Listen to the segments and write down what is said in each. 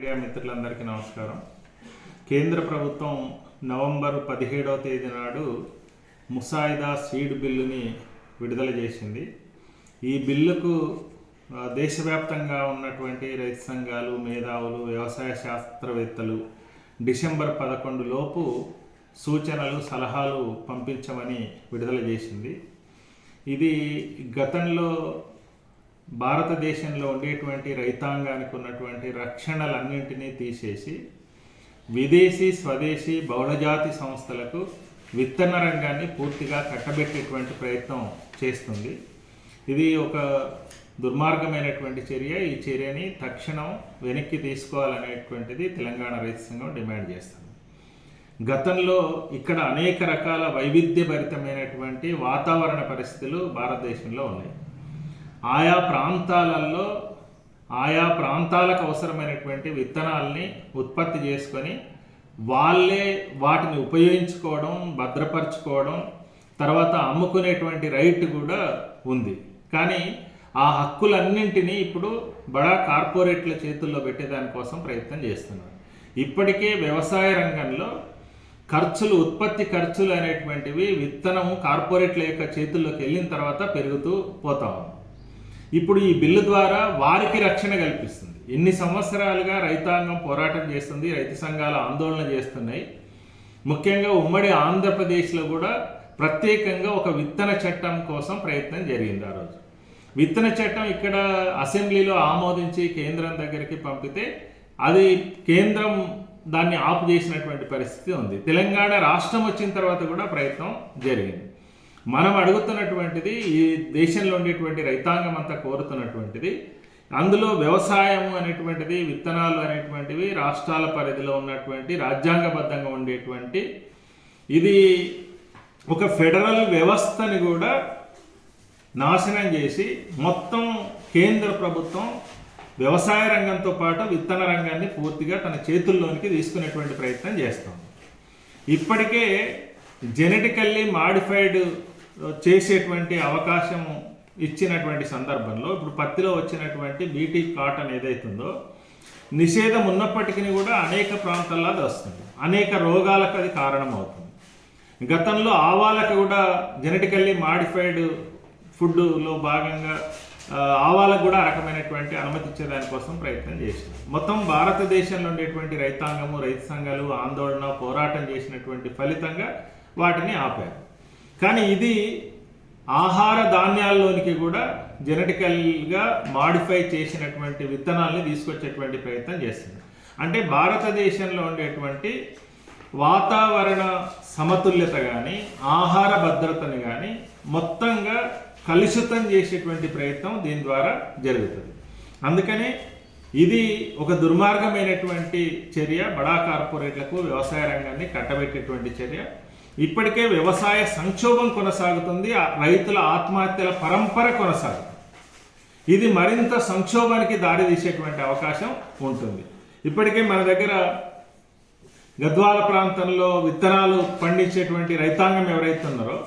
Media మిత్రులందరికీ నమస్కారం. కేంద్ర ప్రభుత్వం నవంబర్ పదిహేడవ తేదీ నాడు ముసాయిదా సీడ్ బిల్లుని విడుదల చేసింది. ఈ బిల్లుకు దేశవ్యాప్తంగా ఉన్నటువంటి రైతు సంఘాలు మేధావులు వ్యవసాయ శాస్త్రవేత్తలు డిసెంబర్ పదకొండు లోపు సూచనలు సలహాలు పంపించమని విడుదల చేసింది. ఇది గతంలో భారతదేశంలో ఉండేటువంటి రైతాంగానికి ఉన్నటువంటి రక్షణలన్నింటినీ తీసేసి విదేశీ స్వదేశీ బహుళజాతి సంస్థలకు విత్తన రంగాన్ని పూర్తిగా కట్టబెట్టేటువంటి ప్రయత్నం చేస్తుంది. ఇది ఒక దుర్మార్గమైనటువంటి చర్య. ఈ చర్యని తక్షణం వెనక్కి తీసుకోవాలనేటువంటిది తెలంగాణ రైతు సంఘం డిమాండ్ చేస్తుంది. గతంలో ఇక్కడ అనేక రకాల వైవిధ్యభరితమైనటువంటి వాతావరణ పరిస్థితులు భారతదేశంలో ఉన్నాయి. ఆయా ప్రాంతాలలో ఆయా ప్రాంతాలకు అవసరమైనటువంటి విత్తనాల్ని ఉత్పత్తి చేసుకొని వాళ్ళే వాటిని ఉపయోగించుకోవడం భద్రపరచుకోవడం తర్వాత అమ్ముకునేటువంటి రైట్ కూడా ఉంది. కానీ ఆ హక్కులన్నింటినీ ఇప్పుడు బడా కార్పొరేట్ల చేతుల్లో పెట్టేదానికోసం ప్రయత్నం చేస్తున్నారు. ఇప్పటికే వ్యవసాయ రంగంలో ఖర్చులు ఉత్పత్తి ఖర్చులు అనేటువంటివి విత్తనము కార్పొరేట్ల యొక్క చేతుల్లోకి వెళ్ళిన తర్వాత పెరుగుతూ పోతా ఉంది. ఇప్పుడు ఈ బిల్లు ద్వారా వారికి రక్షణ కల్పిస్తుంది. ఎన్ని సంవత్సరాలుగా రైతాంగం పోరాటం చేస్తుంది రైతు సంఘాలు ఆందోళన చేస్తున్నాయి. ముఖ్యంగా ఉమ్మడి ఆంధ్రప్రదేశ్లో కూడా ప్రత్యేకంగా ఒక విత్తన చట్టం కోసం ప్రయత్నం జరిగింది ఆ రోజు. విత్తన చట్టం ఇక్కడ అసెంబ్లీలో ఆమోదించి కేంద్రం దగ్గరికి పంపితే అది కేంద్రం దాన్ని ఆపు చేసినటువంటి పరిస్థితి ఉంది. తెలంగాణ రాష్ట్రం వచ్చిన తర్వాత కూడా ప్రయత్నం జరిగింది. మనం అడుగుతున్నటువంటిది ఈ దేశంలో ఉండేటువంటి రైతాంగం అంతా కోరుతున్నటువంటిది. అందులో వ్యవసాయం అనేటువంటిది విత్తనాలు అనేటువంటివి రాష్ట్రాల పరిధిలో ఉన్నటువంటి రాజ్యాంగబద్ధంగా ఉండేటువంటి. ఇది ఒక ఫెడరల్ వ్యవస్థని కూడా నాశనం చేసి మొత్తం కేంద్ర ప్రభుత్వం వ్యవసాయ రంగంతో పాటు విత్తన రంగాన్ని పూర్తిగా తన చేతుల్లోనికి తీసుకునేటువంటి ప్రయత్నం చేస్తుంది. ఇప్పటికే జెనెటికల్లీ మాడిఫైడ్ చేసేటువంటి అవకాశం ఇచ్చినటువంటి సందర్భంలో ఇప్పుడు పత్తిలో వచ్చినటువంటి బీటీ కాటన్ ఏదైతుందో నిషేధం ఉన్నప్పటికీ కూడా అనేక ప్రాంతాల్లో అది వస్తుంది. అనేక రోగాలకు అది కారణమవుతుంది. గతంలో ఆవాలకు కూడా జెనెటికల్లీ మాడిఫైడ్ ఫుడ్లో భాగంగా ఆవాలకు కూడా రకమైనటువంటి అనుమతిచ్చే దానికోసం ప్రయత్నం చేసింది మొత్తం భారతదేశంలో ఉండేటువంటి రైతాంగము రైతు సంఘాలు ఆందోళన పోరాటం చేసినటువంటి ఫలితంగా వాటిని ఆపారు. కానీ ఇది ఆహార ధాన్యాల్లోనికి కూడా జెనెటికల్గా మాడిఫై చేసినటువంటి విత్తనాల్ని తీసుకొచ్చేటువంటి ప్రయత్నం చేస్తుంది. అంటే భారతదేశంలో ఉండేటువంటి వాతావరణ సమతుల్యత కానీ ఆహార భద్రతని కానీ మొత్తంగా కలుషితం చేసేటువంటి ప్రయత్నం దీని ద్వారా జరుగుతుంది. అందుకనే ఇది ఒక దుర్మార్గమైనటువంటి చర్య. బడా కార్పొరేట్లకు వ్యవసాయ రంగాన్ని కట్టబెట్టేటువంటి చర్య. ఇప్పటికే వ్యవసాయ సంక్షోభం కొనసాగుతుంది రైతుల ఆత్మహత్యల పరంపర కొనసాగుతుంది. ఇది మరింత సంక్షోభానికి దారి తీసేటువంటి అవకాశం ఉంటుంది. ఇప్పటికే మన దగ్గర గద్వాల ప్రాంతంలో విత్తనాలు పండించేటువంటి రైతాంగం ఎవరైతే ఉన్నారో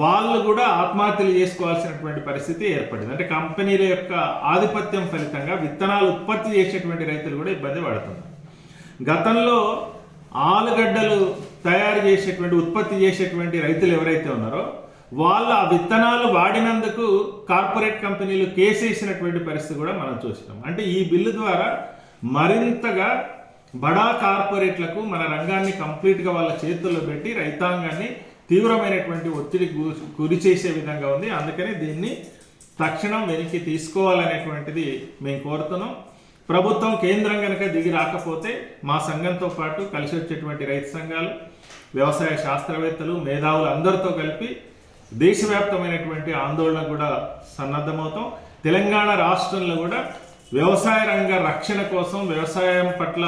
వాళ్ళు కూడా ఆత్మహత్యలు చేసుకోవాల్సినటువంటి పరిస్థితి ఏర్పడింది. అంటే కంపెనీల యొక్క ఆధిపత్యం ఫలితంగా విత్తనాలు ఉత్పత్తి చేసేటువంటి రైతులు కూడా ఇబ్బంది పడుతున్నారు. గతంలో ఆలుగడ్డలు తయారు చేసేటువంటి ఉత్పత్తి చేసేటువంటి రైతులు ఎవరైతే ఉన్నారో వాళ్ళు ఆ విత్తనాలు వాడినందుకు కార్పొరేట్ కంపెనీలు కేసేసినటువంటి పరిస్థితి కూడా మనం చూసినాం. అంటే ఈ బిల్లు ద్వారా మరింతగా బడా కార్పొరేట్లకు మన రంగాన్ని కంప్లీట్గా వాళ్ళ చేతుల్లో పెట్టి రైతాంగాన్ని తీవ్రమైనటువంటి ఒత్తిడికి గు- గురి చేసే విధంగా ఉంది. అందుకని దీన్ని తక్షణం వెనక్కి తీసుకోవాలనేటువంటిది మేము కోరుతున్నాం. ప్రభుత్వం కేంద్రం కనుక దిగి రాకపోతే మా సంఘంతో పాటు కలిసి వచ్చేటువంటి రైతు సంఘాలు వ్యవసాయ శాస్త్రవేత్తలు మేధావులు అందరితో కలిపి దేశవ్యాప్తమైనటువంటి ఆందోళన కూడా సన్నద్ధమవుతాం. తెలంగాణ రాష్ట్రంలో కూడా వ్యవసాయ రంగ రక్షణ కోసం వ్యవసాయం పట్ల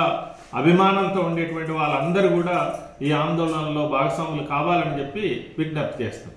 అభిమానంతో ఉండేటువంటి వాళ్ళందరూ కూడా ఈ ఆందోళనలో భాగస్వాములు కావాలని చెప్పి విజ్ఞప్తి చేస్తాం